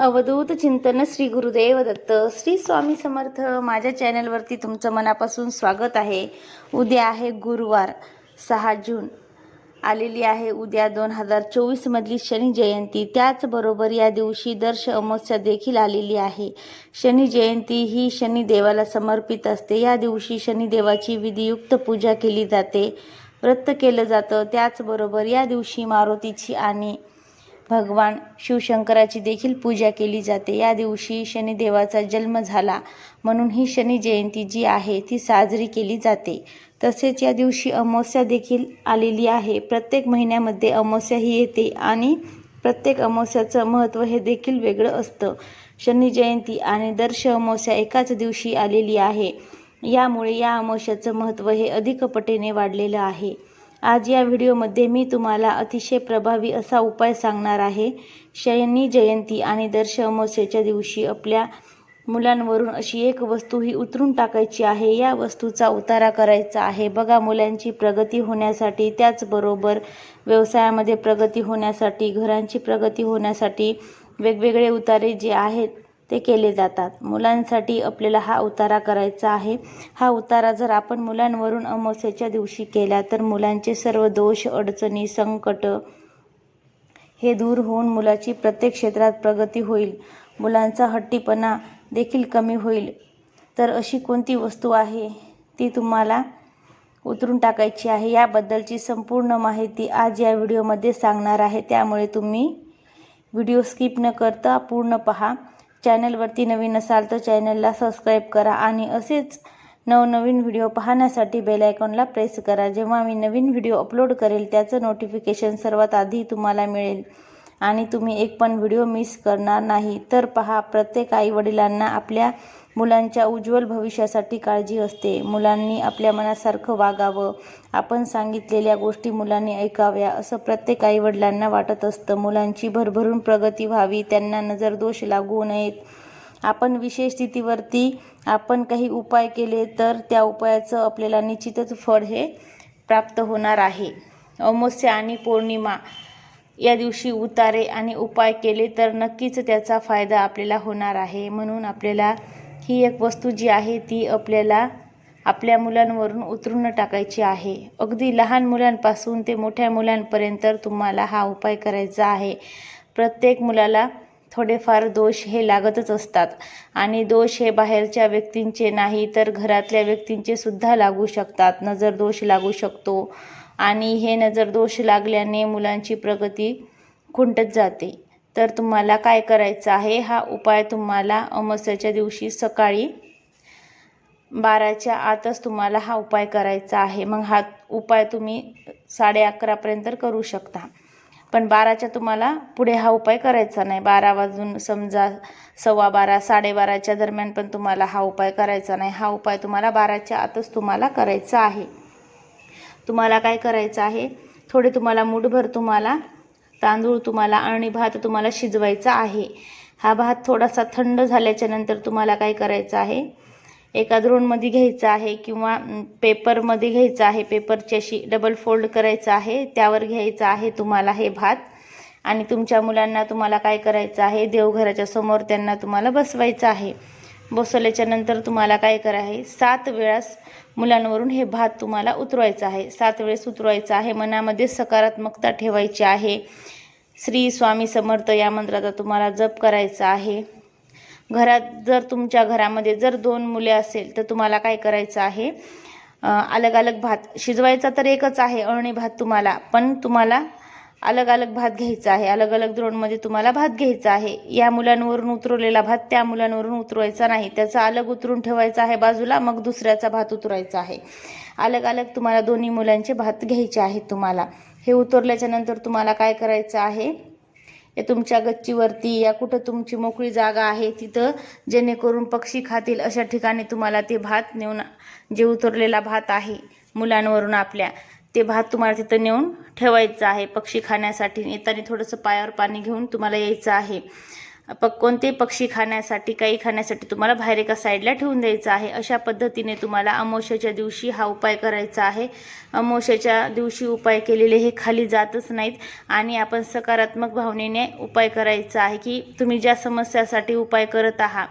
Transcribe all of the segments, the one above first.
अवधूत चिंतन श्री गुरुदेव दत्त. श्री स्वामी समर्थ माझ्या चॅनलवरती तुमचं मनापासून स्वागत आहे. उद्या आहे गुरुवार सहा जून. आलेली आहे उद्या दोन हजार चोवीसमधली शनी जयंती. त्याचबरोबर या दिवशी दर्श अमावस्या देखील आलेली आहे. शनी जयंती ही शनिदेवाला समर्पित असते. या दिवशी शनिदेवाची विधियुक्त पूजा केली जाते. व्रत केलं जातं. त्याचबरोबर या दिवशी मारुतीची आणि भगवान शिवशंकराची देखील पूजा केली जाते. या दिवशी शनिदेवाचा जन्म झाला म्हणून ही शनी जयंती जी आहे ती साजरी केली जाते. तसेच या दिवशी अमावस्या देखील आलेली आहे. प्रत्येक महिन्यामध्ये अमावस्या ही येते आणि प्रत्येक अमावस्याचं महत्त्व हे देखील वेगळं असतं. शनी जयंती आणि दर्श अमावस्या एकाच दिवशी आलेली आहे. यामुळे या अमावस्याचं महत्त्व हे अधिक पटीने वाढलेलं आहे. आज या व्हिडिओमध्ये मी तुम्हाला अतिशय प्रभावी असा उपाय सांगणार आहे. शयनी जयंती आणि दर्श अमावस्येच्या दिवशी आपल्या मुलांवरून अशी एक वस्तू ही उतरून टाकायची आहे. या वस्तूचा उतारा करायचा आहे. बघा मुलांची प्रगती होण्यासाठी त्याचबरोबर व्यवसायामध्ये प्रगती होण्यासाठी घरांची प्रगती होण्यासाठी वेगवेगळे उतारे जे आहेत ते केले जातात. मुलांसाठी आपल्याला हा उतारा करायचा आहे. हा उतारा जर आपण मुलांवरून अमावस्येच्या दिवशी केला तर मुलांचे सर्व दोष अडचणी संकट हे दूर होऊन मुलाची प्रत्येक क्षेत्रात प्रगती होईल. मुलांचा हट्टीपणा देखील कमी होईल. तर अशी कोणती वस्तू आहे ती तुम्हाला उतरून टाकायची आहे? याबद्दलची संपूर्ण माहिती आज या व्हिडिओमध्ये सांगणार आहे. त्यामुळे तुम्ही व्हिडिओ स्किप न करता पूर्ण पहा. चॅनलवरती नवीन असाल तर चॅनलला सबस्क्राईब करा आणि असेच नवनवीन व्हिडिओ पाहण्यासाठी बेल आयकॉनला प्रेस करा. जेव्हा मी नवीन व्हिडिओ अपलोड करेल त्याचं नोटिफिकेशन सर्वात आधी तुम्हाला मिळेल आणि तुम्ही एक पण व्हिडिओ मिस करणार नाही. तर पहा प्रत्येक आईवडिलांना आपल्या मुलांच्या उज्ज्वल भविष्यासाठी काळजी असते. मुलांनी आपल्या मनासारखं वागावं. आपण सांगितलेल्या गोष्टी मुलांनी ऐकाव्या असं प्रत्येक आईवडिलांना वाटत असतं. मुलांची भरभरून प्रगती व्हावी त्यांना नजर दोष लागू नयेत. आपण विशेष स्थितीवरती आपण काही उपाय केले तर त्या उपायाचं आपल्याला निश्चितच फळ हे प्राप्त होणार आहे. अमावस्या आणि पौर्णिमा या दिवशी उतारे आणि उपाय केले तर नक्कीच त्याचा फायदा आपल्याला होणार आहे. म्हणून आपल्याला ही एक वस्तू जी आहे ती आपल्याला आपल्या मुलांवरून उतरून टाकायची आहे. अगदी लहान मुलांपासून ते मोठ्या मुलांपर्यंत तुम्हाला हा उपाय करायचा आहे. प्रत्येक मुलाला थोडेफार दोष हे लागतच असतात आणि दोष हे बाहेरच्या व्यक्तींचे नाही तर घरातल्या व्यक्तींचे सुद्धा लागू शकतात. नजर दोष लागू शकतो आणि हे नजर दोष लागल्याने मुलांची प्रगती खुंटत जाते. तर तुम्हाला काय करायचं आहे? हा उपाय तुम्हाला अमावस्याच्या दिवशी सकाळी बाराच्या आतच तुम्हाला हा उपाय करायचा आहे. मग हा उपाय तुम्ही साडे अकरापर्यंत करू शकता. पण बाराच्या तुम्हाला पुढे हा उपाय करायचा नाही. बारा वाजून समजा सव्वा बारा साडेबाराच्या दरम्यान पण तुम्हाला हा उपाय करायचा नाही. हा उपाय तुम्हाला बाराच्या आतच तुम्हाला करायचा आहे. तुम्हाला काय करायचं आहे? थोडे तुम्हाला मुठभर तुम्हाला तांदूळ तुम्हाला आणि भात तुम्हाला शिजवायचा आहे. हा भात थोडासा थंड झाल्याच्यानंतर तुम्हाला काय करायचं आहे? एका द्रोणमध्ये घ्यायचं आहे किंवा पेपरमध्ये घ्यायचं आहे. पेपरची अशी डबल फोल्ड करायचं आहे. त्यावर घ्यायचं आहे तुम्हाला हे भात. आणि तुमच्या मुलांना तुम्हाला काय करायचं आहे? देवघराच्या समोर त्यांना तुम्हाला बसवायचं आहे. बसवल्याच्या नंतर तुम्हाला काय करायचं आहे? सात वेळास मुलांवरून हे भात तुम्हाला उतरवायचं आहे. सात वेळेस उतरवायचं आहे. मनामध्ये सकारात्मकता ठेवायची आहे. श्री स्वामी समर्थ या मंत्राचा तुम्हाला जप करायचा आहे. घरात जर तुमच्या घरामध्ये जर दोन मुले असेल तर तुम्हाला काय करायचं आहे? अलग अलग भात. शिजवायचा तर एकच आहे अळणी भात तुम्हाला. पण तुम्हाला अलग अलग भात घ्यायचा आहे. अलग अलग द्रोणमध्ये तुम्हाला भात घ्यायचा आहे. या मुलांवरून उतरवलेला भात त्या मुलांवरून उतरवायचा नाही. त्याचा अलग उतरून ठेवायचा आहे बाजूला मग दुसऱ्याचा भात उतरवायचा आहे. अलग अलग तुम्हाला दोन्ही मुलांचे भात घ्यायचे आहेत तुम्हाला. हे उतरल्याच्या नंतर तुम्हाला काय करायचं आहे? या तुमच्या गच्चीवरती या कुठं तुमची मोकळी जागा आहे तिथं जेणेकरून पक्षी खातील अशा ठिकाणी तुम्हाला ते भात नेऊन जे उतरलेला भात आहे मुलांवरून आपल्या ते भात तुम्हाला तिथं नेऊन ठेवायचं आहे पक्षी खाण्यासाठी. येताना थोडंसं पायावर पाणी घेऊन तुम्हाला यायचं आहे. प कोणते पक्षी खाण्यासाठी काही खाण्यासाठी तुम्हाला बाहेर एका साईडला ठेवून द्यायचं आहे. अशा पद्धतीने तुम्हाला अमावस्याच्या दिवशी हा उपाय करायचा आहे. अमोश्याच्या दिवशी उपाय केलेले हे खाली जातच नाहीत आणि आपण सकारात्मक भावनेने उपाय करायचा आहे की तुम्ही ज्या समस्यासाठी उपाय करत आहात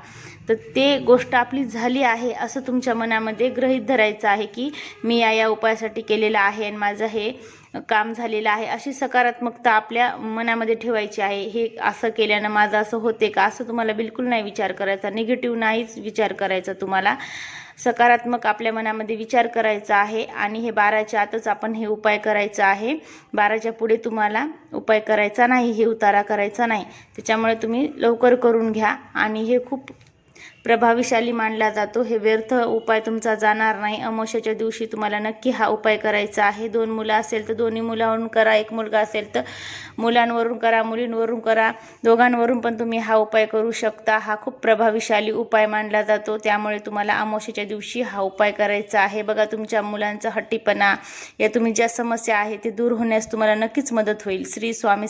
तर ते गोष्ट आपली झाली आहे असं तुमच्या मनामध्ये गृहीत धरायचं आहे की मी या या उपायासाठी केलेलं आहे आणि माझं हे काम झालेलं आहे. अशी सकारात्मकता आपल्या मनामध्ये ठेवायची आहे. हे असं केल्यानं माझं असं होते का? असं तुम्हाला बिलकुल नाही विचार करायचा. निगेटिव्ह नाहीच विचार करायचा तुम्हाला. सकारात्मक आपल्या मनामध्ये विचार करायचा आहे आणि हे बाराच्या आतच आपण हे उपाय करायचा आहे. बाराच्या पुढे तुम्हाला उपाय करायचा नाही. हे उतारा करायचा नाही. त्याच्यामुळे तुम्ही लवकर करून घ्या आणि हे खूप प्रभावीशाली मानला जातो. हे व्यर्थ उपाय तुमचा जाणार नाही. अमावश्याच्या दिवशी तुम्हाला नक्की हा उपाय करायचा आहे. दोन मुलं असेल तर दोन्ही मुलावरून करा. एक मुलगा असेल तर मुलांवरून करा मुलींवरून करा. दोघांवरून पण तुम्ही हा उपाय करू शकता. हा खूप प्रभावीशाली उपाय मानला जातो. त्यामुळे तुम्हाला अमावश्याच्या दिवशी हा उपाय करायचा आहे. बघा तुमच्या मुलांचा हट्टीपणा या तुम्ही ज्या समस्या आहे ते दूर होण्यास तुम्हाला नक्कीच मदत होईल. श्री स्वामी